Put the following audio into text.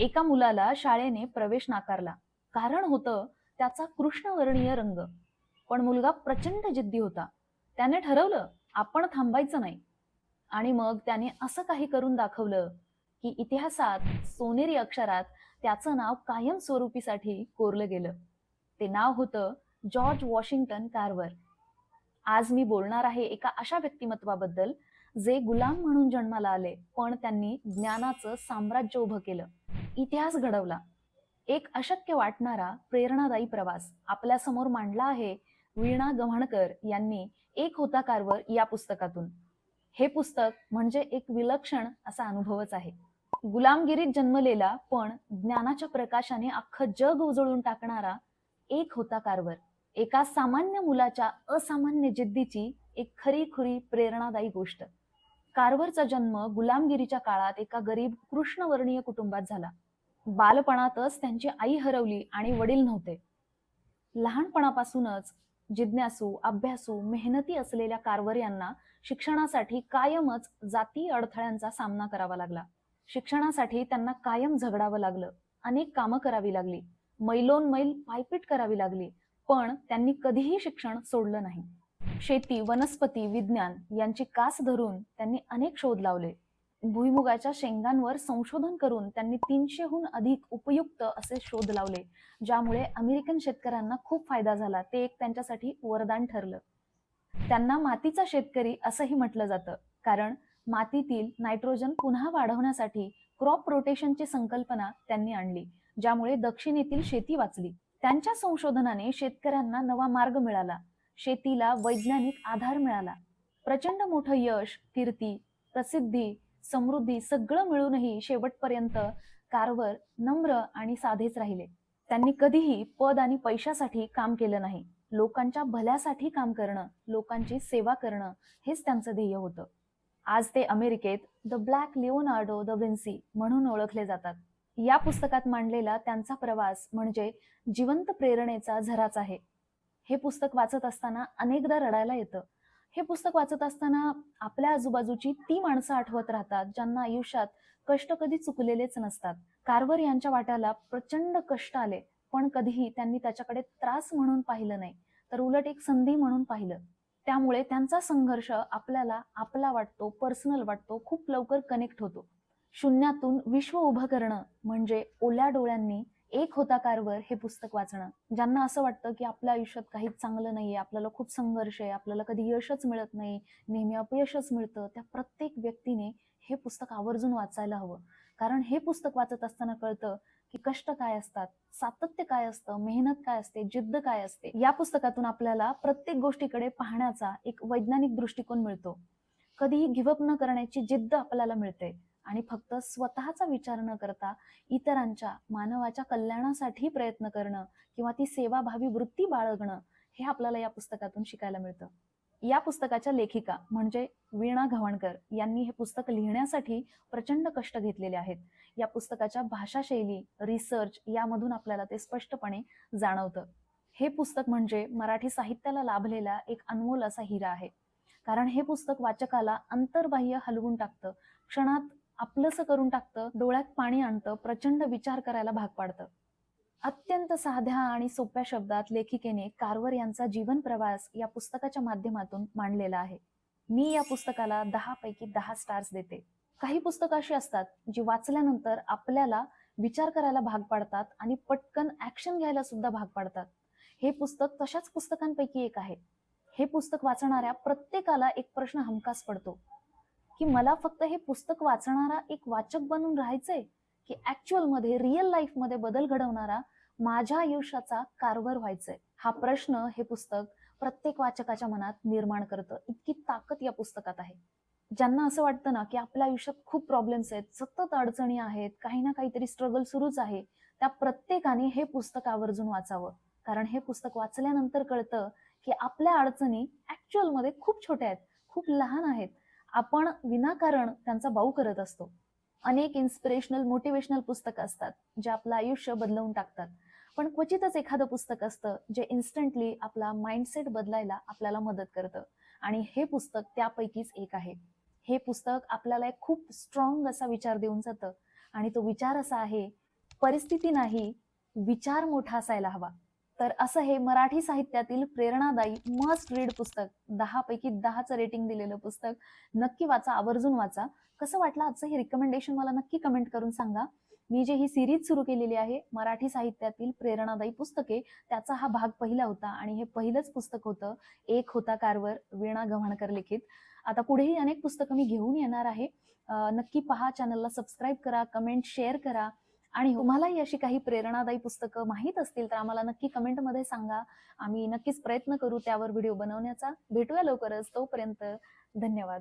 एका मुलाला शाळेने प्रवेश नाकारला. कारण होतं त्याचा कृष्णवर्णीय रंग. पण मुलगा प्रचंड जिद्दी होता. त्याने ठरवलं आपण थांबायचं नाही. आणि मग त्याने असं काही करून दाखवलं की इतिहासात सोनेरी अक्षरात त्याचं नाव कायमस्वरूपीसाठी कोरलं गेलं. ते नाव होतं जॉर्ज वॉशिंग्टन कार्वर. आज मी बोलणार आहे एका अशा व्यक्तिमत्वाबद्दल जे गुलाम म्हणून जन्माला आले पण त्यांनी ज्ञानाचं साम्राज्य उभं केलं. इतिहास घडवला. एक अशक्य वाटणारा प्रेरणादायी प्रवास आपल्यासमोर मांडला आहे वीणा गव्हाणकर यांनी एक होता कारवर या पुस्तकातून. हे पुस्तक म्हणजे एक विलक्षण असा अनुभवच आहे. गुलामगिरीत जन्मलेला पण ज्ञानाच्या प्रकाशाने अख्खं जग उजळून टाकणारा एक होता कारवर एका सामान्य मुलाच्या असामान्य जिद्दीची एक खरी खुरी प्रेरणादायी गोष्ट. कारवरचा जन्म गुलामगिरीच्या काळात एका गरीब कृष्णवर्णीय कुटुंबात झाला. बालपणातच त्यांची आई हरवली आणि वडील नव्हते. लहानपणापासूनच जिज्ञासू अभ्यासू मेहनती असलेल्या कारवर यांना शिक्षणासाठी कायमच जाती अडथळ्यांचा सामना करावा लागला. शिक्षणासाठी त्यांना कायम झगडावं लागलं. अनेक कामं करावी लागली. मैलोन मैल पायपीट करावी लागली. पण त्यांनी कधीही शिक्षण सोडलं नाही. शेती वनस्पती विज्ञान यांची कास धरून त्यांनी अनेक शोध लावले. भुईमुगाच्या शेंगांवर संशोधन करून त्यांनी तीनशेहून अधिक उपयुक्त असे शोध लावले ज्यामुळे अमेरिकन शेतकऱ्यांना खूप फायदा झाला. ते एक त्यांच्यासाठी वरदान ठरलं. त्यांना मातीचा शेतकरी असंही म्हटलं जातं. कारण मातीतील नायट्रोजन पुन्हा वाढवण्यासाठी क्रॉप रोटेशनची संकल्पना त्यांनी आणली ज्यामुळे दक्षिणेतील शेती वाचली. त्यांच्या संशोधनाने शेतकऱ्यांना नवा मार्ग मिळाला. शेतीला वैज्ञानिक आधार मिळाला. प्रचंड मोठं यश कीर्ती प्रसिद्धी समृद्धी सगळं मिळूनही शेवटपर्यंत कारवर नम्र आणि साधेच राहिले. त्यांनी कधीही पद आणि पैशासाठी काम केलं नाही. लोकांच्या भल्यासाठी काम करणं लोकांची सेवा करणं हेच त्यांचं ध्येय होतं. आज ते अमेरिकेत the black Leonardo da Vinci म्हणून ओळखले जातात. या पुस्तकात मांडलेला त्यांचा प्रवास म्हणजे जिवंत प्रेरणेचा झराच आहे. हे पुस्तक वाचत असताना अनेकदा रडायला येतं. हे पुस्तक वाचत असताना आपल्या आजूबाजूची ती माणसं आठवत राहतात ज्यांना आयुष्यात कष्ट कधी चुकलेलेच नसतात. कारवर यांच्या वाट्याला प्रचंड कष्ट आले पण कधीही त्यांनी त्याच्याकडे त्रास म्हणून पाहिलं नाही तर उलट एक संधी म्हणून पाहिलं. त्यामुळे त्यांचा संघर्ष आपल्याला आपला वाटतो पर्सनल वाटतो खूप लवकर कनेक्ट होतो. शून्यातून विश्व उभं करणं म्हणजे ओल्या डोळ्यांनी एक होता कारवर हे पुस्तक वाचणं. ज्यांना असं वाटतं की आपल्या आयुष्यात काहीच चांगलं नाहीये आपल्याला खूप संघर्ष आहे आपल्याला कधी यशच मिळत नाही नेहमी अपयशच मिळतं त्या प्रत्येक व्यक्तीने हे पुस्तक आवर्जून वाचायला हवं. कारण हे पुस्तक वाचत असताना कळतं की कष्ट काय असतात सातत्य काय असतं मेहनत काय असते जिद्द काय असते. या पुस्तकातून आपल्याला प्रत्येक गोष्टीकडे पाहण्याचा एक वैज्ञानिक दृष्टिकोन मिळतो. कधीही गिव्हअप न करण्याची जिद्द आपल्याला मिळते. आणि फक्त स्वतःचा विचार न करता इतरांच्या मानवाच्या कल्याणासाठी प्रयत्न करणं किंवा ती सेवाभावी वृत्ती बाळगणं हे आपल्याला या पुस्तकातून शिकायला मिळतं. या पुस्तकाच्या लेखिका म्हणजे वीणा घवणकर यांनी हे पुस्तक लिहिण्यासाठी प्रचंड कष्ट घेतलेले आहेत. या पुस्तकाच्या भाषाशैली रिसर्च यामधून आपल्याला ते स्पष्टपणे जाणवतं. हे पुस्तक म्हणजे मराठी साहित्याला लाभलेला एक अनमोल असा हिरा आहे. कारण हे पुस्तक वाचकाला अंतर्बाह्य हलवून टाकतं. क्षणात आपलंसं करून टाकतं डोळ्यात पाणी आणतं प्रचंड विचार करायला भाग पाडतं. अत्यंत साध्या आणि सोप्या शब्दात लेखिकेने कारवर यांचा जीवन प्रवास या पुस्तकाच्या माध्यमातून मांडलेला आहे. मी या पुस्तकाला दहा पैकी दहा स्टार्स देते. काही पुस्तकं अशी असतात जी वाचल्यानंतर आपल्याला विचार करायला भाग पाडतात आणि पटकन ऍक्शन घ्यायला सुद्धा भाग पाडतात. हे पुस्तक तशाच पुस्तकांपैकी एक आहे. हे पुस्तक वाचणाऱ्या प्रत्येकाला एक प्रश्न हमखास पडतो. की मला फक्त हे पुस्तक वाचणारा एक वाचक बनून राहायचंय की ऍक्च्युअलमध्ये रिअल लाईफमध्ये बदल घडवणारा माझ्या आयुष्याचा कारभार व्हायचंय. हा प्रश्न हे पुस्तक प्रत्येक वाचकाच्या मनात निर्माण करतं. इतकी ताकद या पुस्तकात आहे. ज्यांना असं वाटतं ना की आपल्या आयुष्यात खूप प्रॉब्लेम्स आहेत सतत अडचणी आहेत काही ना काहीतरी स्ट्रगल सुरूच आहे त्या प्रत्येकाने हे पुस्तक आवर्जून वाचावं. कारण हे पुस्तक वाचल्यानंतर कळतं की आपल्या अडचणी ऍक्च्युअलमध्ये खूप छोट्या आहेत खूप लहान आहेत. आपण विनाकारण त्यांचा बाऊ करत असतो. अनेक इन्स्पिरेशनल मोटिवेशनल पुस्तकं असतात जे आपलं आयुष्य बदलवून टाकतात. पण क्वचितच एखादं पुस्तक असतं जे इन्स्टंटली आपला माइंडसेट बदलायला आपल्याला मदत करतं. आणि हे पुस्तक त्यापैकीच एक आहे. हे पुस्तक आपल्याला एक खूप स्ट्रॉंग असा विचार देऊन जातं. आणि तो विचार असा आहे परिस्थिती नाही विचार मोठा असायला हवा. तर असं हे मराठी साहित्यातील प्रेरणादायी मस्ट रीड पुस्तक. दहा पैकी दहाचं रेटिंग दिलेलं पुस्तक. नक्की वाचा आवर्जून वाचा. कसं वाटलं आजचं हे रिकमेंडेशन मला नक्की कमेंट करून सांगा. मी जे ही सिरीज सुरू केलेली आहे मराठी साहित्यातील प्रेरणादायी पुस्तके त्याचा हा भाग पहिला होता आणि हे पहिलंच पुस्तक होतं. एक होता कारवर वीणा गव्हाणकर लिखित. आता पुढेही अनेक पुस्तकं मी घेऊन येणार आहे. नक्की पहा चॅनलला सबस्क्राईब करा कमेंट शेअर करा. आणि तुम्हालाही अशी काही प्रेरणादायी पुस्तकं माहीत असतील तर आम्हाला नक्की कमेंटमध्ये सांगा. आम्ही नक्कीच प्रयत्न करू त्यावर व्हिडिओ बनवण्याचा. भेटूया लवकरच. तोपर्यंत धन्यवाद.